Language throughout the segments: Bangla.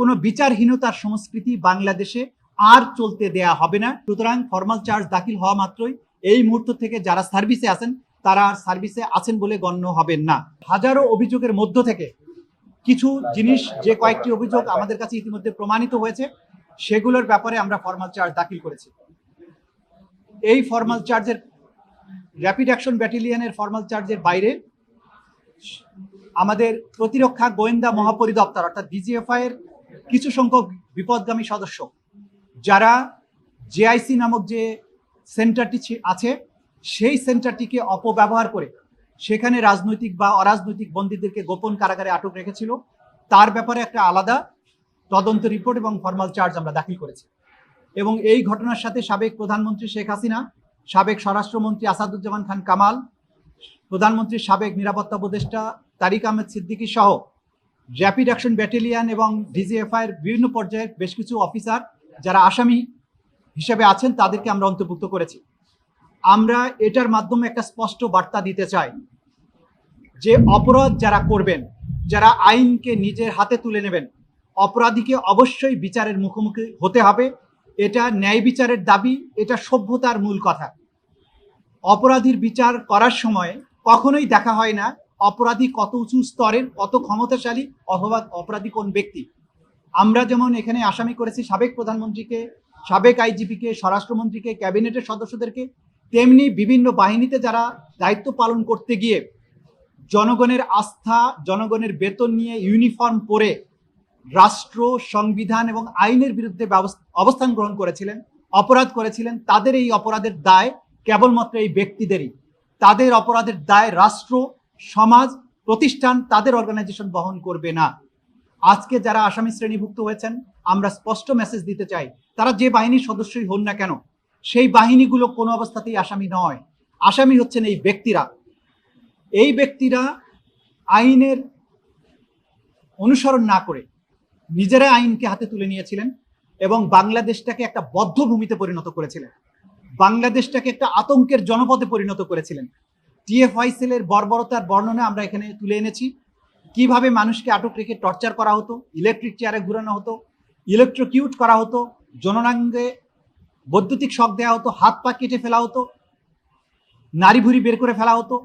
কোনো বিচারহীনতার সংস্কৃতি বাংলাদেশে আর চলতে দেয়া হবে না। সুতরাং ফর্মাল চার্জ দাখিল হওয়া মাত্রই এই মুহূর্ত থেকে যারা সার্ভিসে আছেন, তারা আর সার্ভিসে আছেন বলে গণ্য হবেন না। হাজারো অভিযোগের মধ্য থেকে কিছু জিনিস, যে কয়েকটি অভিযোগ আমাদের কাছে ইতিমধ্যে প্রমাণিত হয়েছে, সেগুলোর ব্যাপারে আমরা ফর্মাল চার্জ দাখিল করেছি। এই ফর্মাল চার্জের র্যাপিড অ্যাকশন ব্যাটালিয়নের ফর্মাল চার্জের বাইরে আমাদের প্রতিরক্ষা গোয়েন্দা মহাপরিদপ্তর, অর্থাৎ ডিজিএফআই এর কিছু সংখ্যক বিপদগামী সদস্য, যারা জেআইসি নামক যে সেন্টারটি আছে, সেই সেন্টারটিকে অপব্যবহার করে সেখানে রাজনৈতিক বা অরাজনৈতিক বন্দীদেরকে গোপন কারাগারে আটক রেখেছিল। তার ব্যাপারে একটা আলাদা তদন্ত রিপোর্ট এবং ফর্মাল চার্জ আমরা দাখিল করেছি। এবং এই ঘটনার সাথে সাবেক প্রধানমন্ত্রী শেখ হাসিনা, সাবেক স্বরাষ্ট্রমন্ত্রী আসাদুজ্জামান খান কামাল, প্রধানমন্ত্রীর সাবেক নিরাপত্তা উপদেষ্টা তারিক আহমেদ সিদ্দিকী সহ র্যাপিড অ্যাকশন ব্যাটালিয়ন এবং ডিজিএফআই এর বিভিন্ন পর্যায়ের বেশ কিছু অফিসার যারা আসামি হিসেবে আছেন, তাদেরকে আমরা অন্তর্ভুক্ত করেছি। আমরা এটার মাধ্যমে একটা স্পষ্ট বার্তা দিতে চাই যে, অপরাধ যারা করবেন, যারা আইনকে নিজের হাতে তুলে নেবেন, অপরাধীকে অবশ্যই বিচারের মুখোমুখি হতে হবে। এটা ন্যায় বিচারের দাবি, এটা সভ্যতার মূল কথা। অপরাধীর বিচার করার সময় কখনোই দেখা হয় না অপরাধী কত উঁচু স্তরের, কত ক্ষমতাশালী অথবা অপরাধী কোন ব্যক্তি? আমরা যেমন এখানে আসামি করেছি সাবেক প্রধানমন্ত্রীকে, সাবেক আইজিপিকে, স্বরাষ্ট্রমন্ত্রীকে, ক্যাবিনেটের সদস্যদেরকে, তেমনি বিভিন্ন বাহিনীতে যারা দায়িত্ব পালন করতে গিয়ে জনগণের আস্থা, জনগণের বেতন নিয়ে ইউনিফর্ম পরে রাষ্ট্র, সংবিধান এবং আইনের বিরুদ্ধে অবস্থান গ্রহণ করেছিলেন, অপরাধ করেছিলেন, তাদের এই অপরাধের দায় কেবলমাত্র এই ব্যক্তিদেরই। তাদের অপরাধের দায় রাষ্ট্র সমাজ, প্রতিষ্ঠান তাদের অর্গানাইজেশন বহন করবে না। আজকে যারা আসামি শ্রেণীভুক্ত হয়েছেন, আমরা স্পষ্ট মেসেজ দিতে চাই, তারা যে বাহিনীর সদস্যই হন না কেন, সেই বাহিনীগুলো কোনো অবস্থাতেই আসামি নয়। আসামি হচ্ছেন এই ব্যক্তিরা। এই ব্যক্তিরা আইনের অনুসরণ না করে নিজেরা আইনকে হাতে তুলে নিয়েছিলেন এবং বাংলাদেশটাকে একটা বদ্ধভূমিতে পরিণত করেছিলেন। বাংলাদেশটাকে একটা আতঙ্কের জনপদে পরিণত করেছিলেন। টিএফআই সেলের বর্বরতার বর্ণনা আমরা এখানে তুলে এনেছি। কীভাবে মানুষকে আটক রেখে টর্চার করা হতো, ইলেকট্রিক চেয়ারে ঘুরানো হতো, ইলেকট্রোকিউট করা হতো, জননাঙ্গে বৈদ্যুতিক শখ দেওয়া হতো, হাত পা কেটে ফেলা হতো নারী ভুড়ি বের করে ফেলা হতো,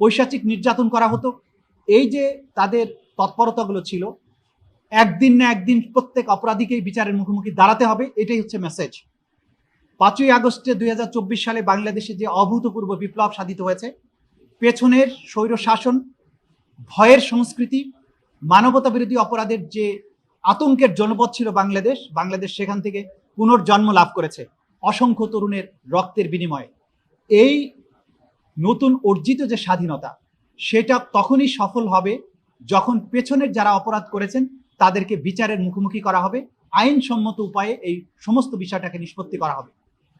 পৈশাচিক নির্যাতন করা হতো, এই যে তাদের তৎপরতাগুলো ছিল, একদিন না একদিন প্রত্যেক অপরাধীকেই বিচারের মুখোমুখি দাঁড়াতে হবে, এটাই হচ্ছে মেসেজ পাঁচই আগস্টে দুই হাজার চব্বিশ সালে বাংলাদেশে যে অভূতপূর্ব বিপ্লব সাধিত হয়েছে পেছনের স্বৈর শাসন ভয়ের সংস্কৃতি মানবতা বিরোধী অপরাধের যে আতঙ্কের জনপদ ছিল বাংলাদেশ বাংলাদেশ সেখান থেকে পুনর্জন্ম লাভ করেছে অসংখ্য তরুণের রক্তের বিনিময়ে। এই নতুন অর্জিত যে স্বাধীনতা, সেটা তখনই সফল হবে যখন পেছনের যারা অপরাধ করেছেন, তাদেরকে বিচারের মুখোমুখি করা হবে, আইনসম্মত উপায়ে এই সমস্ত বিষয়টাকে নিষ্পত্তি করা হবে।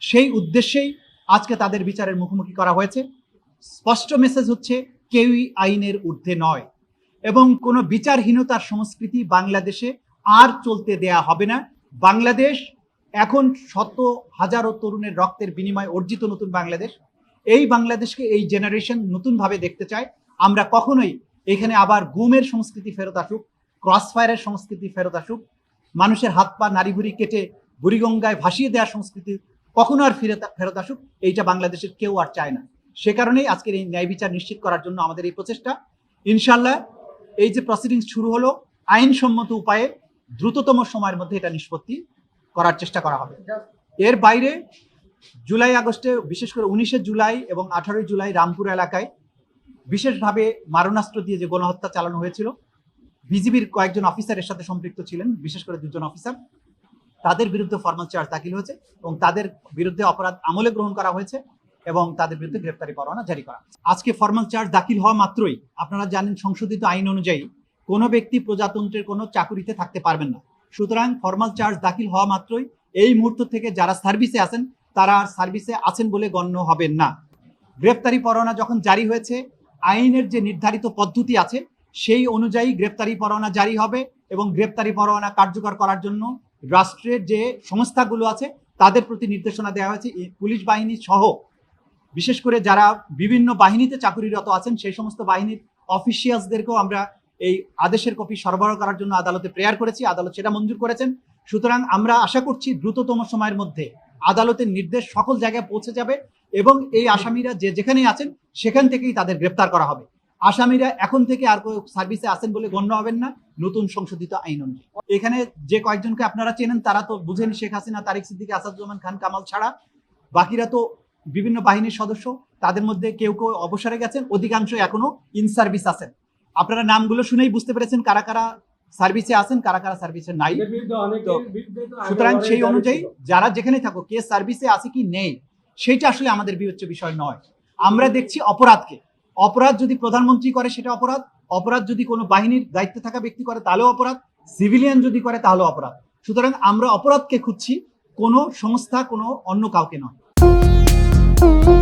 সেই উদ্দেশ্যেই আজকে তাদের বিচারের মুখোমুখি করা হয়েছে। স্পষ্ট মেসেজ হচ্ছে, কেউই আইনের ঊর্ধ্বে নয়। এবং কোনো বিচারহীনতার সংস্কৃতি বাংলাদেশে আর চলতে দেয়া হবে না। বাংলাদেশ এখন শত হাজারো তরুণের রক্তের বিনিময়ে অর্জিত নতুন বাংলাদেশ। এই বাংলাদেশকে এই জেনারেশন নতুনভাবে দেখতে চায়। আমরা কখনোই এখানে আবার গুমের সংস্কৃতি ফেরত আসুক ক্রসফায়ারের সংস্কৃতি ফেরত আসুক, মানুষের হাত পা নারী ভুড়ি কেটে বুড়িগঙ্গায় ভাসিয়ে দেওয়ার সংস্কৃতি কখনো আর ফিরে ফেরত আসুক। এইটা বাংলাদেশের কেউ আর চায় না। সে কারণেই আজকের এই ন্যায় বিচার নিশ্চিত করার জন্য আমাদের এই প্রচেষ্টা। ইনশাল্লাহ এই যে প্রসিডিংস শুরু হলো, আইনসম্মত উপায়ে দ্রুততম সময়ের মধ্যে এটা নিষ্পত্তি করার চেষ্টা করা হবে। এর বাইরে জুলাই আগস্টে, বিশেষ করে উনিশে জুলাই এবং আঠারোই জুলাই রামপুর এলাকায় বিশেষভাবে মারণাস্ত্র দিয়ে যে গণহত্যা চালানো হয়েছিল, বিজিবির কয়েকজন অফিসারের সাথে সম্পৃক্ত ছিলেন, বিশেষ করে দুজন অফিসার। তাদের বিরুদ্ধে ফর্মাল চার্জ দাখিল হয়েছে এবং তাদের বিরুদ্ধে অপরাধ আমলে গ্রহণ করা হয়েছে। এবং তাদের বিরুদ্ধে গ্রেপ্তারি পরোয়ানা জারি করা। আজকে ফর্মাল চার্জ দাখিল হওয়া মাত্রই আপনারা জানেন সংশোধিত আইন অনুযায়ী কোনো ব্যক্তি প্রজাতন্ত্রের কোনো চাকুরিতে থাকতে পারবেন না। সুতরাং ফর্মাল চার্জ দাখিল হওয়া মাত্রই এই মুহূর্ত থেকে যারা সার্ভিসে আছেন, তারা আর সার্ভিসে আছেন বলে গণ্য হবেন না। গ্রেপ্তারি পরোয়ানা যখন জারি হয়েছে, আইনের যে নির্ধারিত পদ্ধতি আছে, সেই অনুযায়ী গ্রেপ্তারি পরোয়ানা জারি হবে এবং গ্রেপ্তারি পরোয়ানা কার্যকর করার জন্য রাষ্ট্রের যে সংস্থাগুলো আছে, তাদের প্রতি নির্দেশনা দেওয়া হয়েছে পুলিশ বাহিনী সহ বিশেষ করে যারা বিভিন্ন বাহিনীতে চাকুরিরত আছেন, সেই সমস্ত বাহিনীর অফিসিয়ালসদেরকেও আমরা এই আদেশের কপি সরবরাহ করার জন্য আদালতে প্রেয়ার করেছি, আদালত সেটা মঞ্জুর করেছেন। সুতরাং আমরা আশা করছি দ্রুততম সময়ের মধ্যে আদালতের নির্দেশ সকল জায়গায় পৌঁছে যাবে এবং এই আসামিরা যে যেখানেই আছেন, সেখান থেকেই তাদের গ্রেপ্তার করা হবে। আসামিরা এখন থেকে আর কেউ সার্ভিসে আছেন বলে গণ্য হবেন না, নতুন সংশোধিত আইন অনুযায়ী। এখানে যে কয়েকজনকে আপনারা চেনেন, তারা তো বুঝেন শেখ হাসিনা, তারিক সিদ্দিকী, আসাদুজ্জামান খান, কামাল ছাড়া। বাকিরা তো বিভিন্ন বাহিনীর সদস্য তাদের মধ্যে কেউ কেউ অবসরে গেছেন অধিকাংশ এখনও ইন সার্ভিস আছেন। আপনারা নামগুলো শুনেই বুঝতে পেরেছেন কারা কারা সার্ভিসে আছেন কারা কারা সার্ভিসে নাই। তো সুতরাং সেই অনুযায়ী যারা যেখানে থাকো কে সার্ভিসে আছে কি নেই সেইটা আসলে আমাদের বিবেচ্য বিষয় নয়। আমরা দেখছি অপরাধকে। অপরাধ যদি প্রধানমন্ত্রী করে সেটা অপরাধ। অপরাধ যদি কোনো বাহিনীর দায়িত্বে থাকা ব্যক্তি করে তাহলেও অপরাধ। সিভিলিয়ান যদি করে তাহলেও অপরাধ। সুতরাং আমরা অপরাধকে খুঁজছি কোনো সংস্থা কোনো অন্য কাউকে নয়। Thank you.